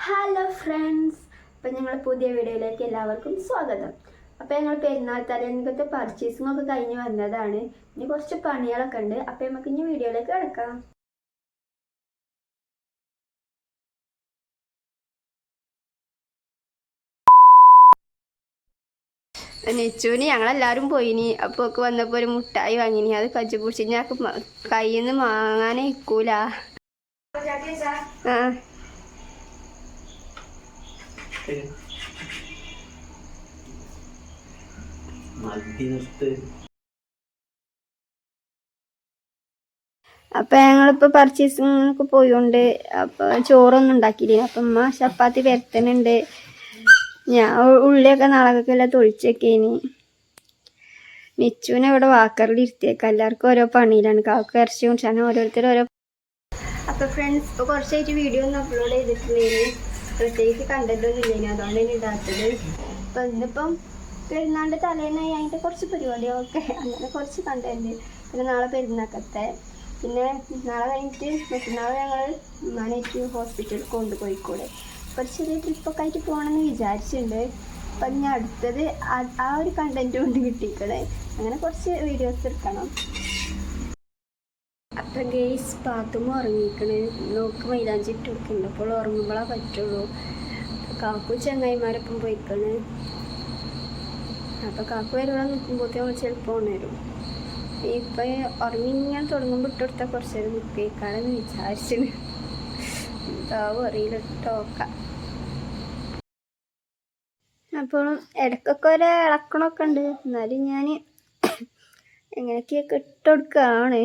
Hello friends അപ്പം ഞങ്ങൾ പുതിയ വീഡിയോയിലേക്ക് എല്ലാവർക്കും സ്വാഗതം. അപ്പോൾ ഞങ്ങൾ പെരുന്നാൾ തലേന്നത്തെ പർച്ചേസിംഗ് ഒക്കെ കഴിഞ്ഞ് വന്നതാണ്. ഇനി കുറച്ച് പണികളൊക്കെ ഉണ്ട്. അപ്പോൾ നമുക്ക് ഇനി വീഡിയോയിലേക്ക് കിടക്കാം. നെച്ചൂന് ഞങ്ങളെല്ലാവരും പോയിനി. അപ്പോൾ ഒക്കെ വന്നപ്പോൾ ഒരു മുട്ടായി വാങ്ങിനി. അത് കജ്ജു പിടിച്ച് ഞങ്ങൾക്ക് കയ്യിൽ നിന്ന് വാങ്ങാനേ ഇക്കൂല. ആ. മതി നിർത്ത്. അപ്പൊ ഞങ്ങളിപ്പോ പർച്ചേസിങ്ങിനൊക്കെ ഒക്കെ പോയോണ്ട് അപ്പൊ ചോറൊന്നും ഉണ്ടാക്കിയില്ല. അപ്പൊ അമ്മ ചപ്പാത്തി പരത്തുന്നുണ്ട് ഞാൻ ഉള്ളിയൊക്കെ നാളൊക്കെ എല്ലാം തൊഴിച്ചേക്കേനി മിച്ചുവിനെ ഇവിടെ വാക്കറിൽ ഇരുത്തിയേക്ക. എല്ലാവർക്കും ഓരോ പണിയിലാണ്. കാക്ക ഇറച്ചി കുടിച്ചാണ് ഓരോരുത്തർ ഓരോ അപ്പൊ ഫ്രണ്ട്സ് ഇപ്പൊ കുറച്ചായിട്ട് വീഡിയോ ഒന്ന് അപ്ലോഡ് ചെയ്തിട്ടില്ലേനി. പ്രത്യേകിച്ച് കണ്ടന്റ് ഒന്നും അതുകൊണ്ട് തന്നെ ഇടാത്തത്. അപ്പൊ ഇന്നിപ്പം പെരുന്നാളിന്റെ തലേന്നായി. അതിന്റെ കുറച്ച് പരിപാടികളൊക്കെ. അങ്ങനെ കുറച്ച് കണ്ടന്റ് പിന്നെ നാളെ പെരുന്നാക്കത്തെ. പിന്നെ നാളെ കഴിഞ്ഞിട്ട് മറ്റന്നാൾ ഞങ്ങൾ ഉമ്മാനായിട്ട് ഹോസ്പിറ്റലിൽ കൊണ്ട് കോഴിക്കോട് അപ്പോൾ ചെറിയ ട്രിപ്പൊക്കെ ആയിട്ട് പോകണമെന്ന് വിചാരിച്ചിട്ടുണ്ട്. അപ്പൊ ഞാൻ അടുത്തത് ആ ഒരു കണ്ടന്റ് കൊണ്ട് കിട്ടിക്കണേ അങ്ങനെ കുറച്ച് വീഡിയോസ് എടുക്കണം. അപ്പം ഗെയ്സ് പാത്തുമ്മ ഉറങ്ങിക്കണ് നോക്ക് മൈലാഞ്ചി ഇട്ട് കൊടുക്കുന്നുണ്ട് അപ്പോൾ ഉറങ്ങുമ്പോഴേ പറ്റുള്ളൂ. അപ്പൊ കാക്കു ചങ്ങായിമാരൊപ്പം പോയിക്കണ്. അപ്പോൾ കാക്കു വരുമ്പോൾ നിൽക്കുമ്പോഴത്തേക്കും ചിലപ്പോൾ ഉണരും ഇപ്പം ഉറങ്ങി ഇങ്ങനെ തുടങ്ങുമ്പോൾ ഇട്ട് കൊടുത്താൽ കുറച്ച് നേരം നിൽക്കേക്കാളെന്ന് വിചാരിച്ചിന്. അറിയില്ല. ടോക്ക അപ്പോൾ ഇടയ്ക്കൊക്കെ ഒരു ഇളക്കണമൊക്കെ ഉണ്ട്. എന്നാലും ഞാൻ എങ്ങനെയൊക്കെയൊക്കെ ഇട്ട് കൊടുക്കുകയാണ്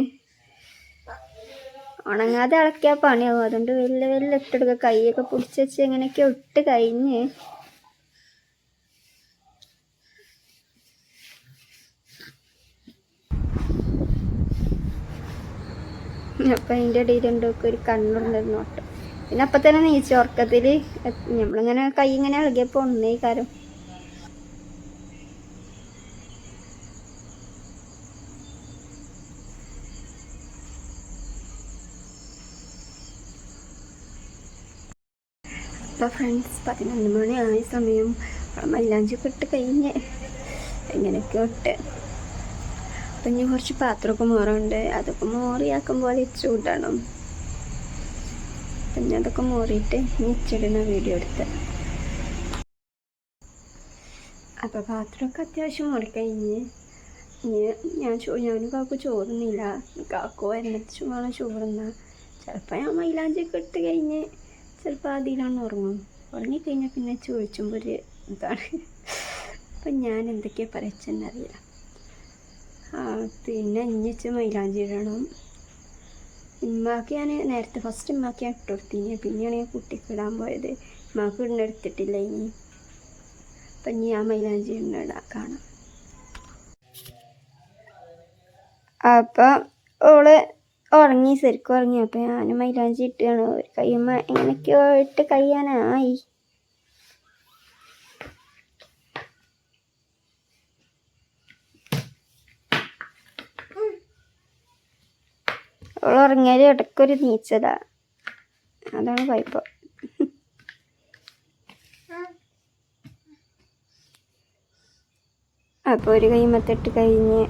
ഉണങ്ങാതെ ഇളക്കിയാൽ പണിയാവും. അതുകൊണ്ട് വലിയ വലിയ ഇട്ടെടുക്കുക കൈയൊക്കെ പിടിച്ച് വെച്ച് എങ്ങനെയൊക്കെ ഇട്ട് കഴിഞ്ഞ് അപ്പം അതിന്റെ ഇടയിലുണ്ടൊക്കെ ഒരു കണ്ണുണ്ടായിരുന്നു. നോട്ടം പിന്നെ അപ്പം തന്നെ നീച്ച ഉറക്കത്തിൽ നമ്മളിങ്ങനെ കൈ ഇങ്ങനെ ഇളകിയപ്പോൾ ഒന്നേ കാരം അപ്പോൾ ഫ്രണ്ട്സ് പതിനൊന്ന് മണിയായ സമയം. മൈലാഞ്ചി ഇട്ട് കഴിഞ്ഞ്. എങ്ങനെയൊക്കെ ഇട്ട്. അപ്പം ഇനി കുറച്ച് പാത്രമൊക്കെ മോറുണ്ട് അതൊക്കെ മോറിയാക്കും പോലെ ചൂടണം അപ്പം ഞാൻ അതൊക്കെ മോറിയിട്ട് ഇച്ചിടുന്ന വീഡിയോ എടുത്ത്. അപ്പോൾ പാത്രമൊക്കെ അത്യാവശ്യം മോറിക്കഴിഞ്ഞ് ഇനി ഞാൻ ചോ ഞാനും കാക്കു ചോറുന്നില്ല. കാക്കു എന്നിട്ട് ചുമ്മാ ചോറുന്ന ചിലപ്പോൾ ഞാൻ മൈലാഞ്ചിയൊക്കെ ഇട്ട് കഴിഞ്ഞ്. ചിലപ്പോൾ അതിലാണ് ഉറങ്ങും ഉറങ്ങിക്കഴിഞ്ഞാൽ പിന്നെ ചോദിച്ചുമ്പോൾ ഒരു ഇതാണ്. അപ്പം ഞാൻ എന്തൊക്കെയാണ് പറയച്ചെന്നറിയില്ല. പിന്നെ അഞ്ഞിച്ച് മൈലാഞ്ചി ഇടണം. ഉമ്മാക്ക് ഞാൻ നേരത്തെ ഫസ്റ്റ് ഉമ്മാക്ക് ഞാൻ ഇട്ട് കൊടുത്തിനി. പിന്നെയാണ് ഞാൻ കുട്ടിക്ക് ഇടാൻ പോയത്. ഉമ്മാക്ക് ഇടുന്ന എടുത്തിട്ടില്ല ഇനി. അപ്പം ഇനി ആ മൈലാഞ്ചി ഇടാ കാണാം. അപ്പം ഓൾ ഉറങ്ങി ശരിക്കും ഉറങ്ങി. അപ്പം ഞാൻ മൈലാഞ്ചി ഇട്ടാണ് ഒരു കയ്യമ്മ എങ്ങനെയൊക്കെയോ ഇട്ട് കഴിയാനായി. അവൾ ഉറങ്ങിയാൽ ഇടയ്ക്കൊരു നീച്ചതാ. അതാണ് കുഴപ്പം. അപ്പോൾ ഒരു കൈമത്തിട്ട് കഴിഞ്ഞ്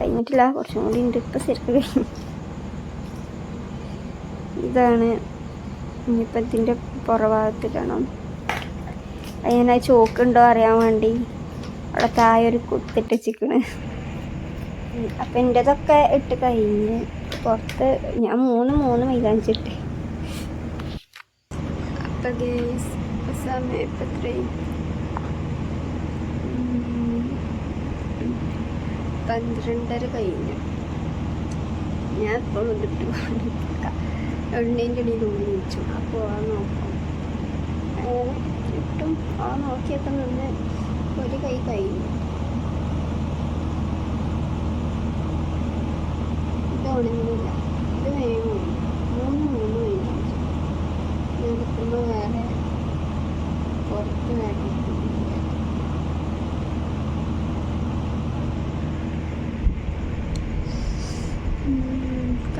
കഴിഞ്ഞിട്ടില്ല. കുറച്ചും കൂടി ഉണ്ട്. ഇപ്പം ശരിക്കും കഴിഞ്ഞു. ഇതാണ്. ഇനിയിപ്പം ഇതിന്റെ പുറഭാഗത്തിടണം ചോക്ക് ചോക്കുണ്ടോ അറിയാൻ വേണ്ടി അവിടെ താഴെ ഒരു കുത്തിട്ട് വെച്ചിക്കണ് അപ്പം എന്റെതൊക്കെ ഇട്ട് കഴിഞ്ഞ് പുറത്ത് ഞാൻ മൂന്ന് മൂന്ന് മൈലാഞ്ചിട്ട് അപ്പം സമയം ഇപ്പം എത്രയും പന്ത്രണ്ടര കഴിഞ്ഞു. ഞാൻ ഇപ്പോൾ വന്നിട്ട് എണ്ണേന്റെ ഇടയിൽ വിളിച്ചു അപ്പോൾ ആ നോക്കും. അങ്ങനെ ചുറ്റും ആ നോക്കിയപ്പോൾ നിന്ന് ഒരു കൈ കഴിഞ്ഞു. ഇത് ഉണങ്ങുന്നില്ല ഇത് വേണം മൂന്ന് മൂന്ന് ഞാൻ കിട്ടുമ്പോൾ വേറെ പുറത്ത് വേറെ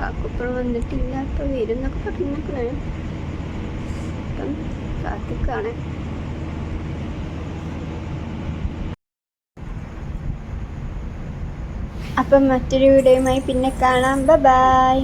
കാക്കപ്പുറം വന്നിട്ടില്ല ഇപ്പം വരും എന്നൊക്കെ പറഞ്ഞിരിക്കണേ. അപ്പം കാത്തിക്കാണ് അപ്പം മറ്റൊരു വീഡിയോയുമായി പിന്നെ കാണാം. ബ ബൈ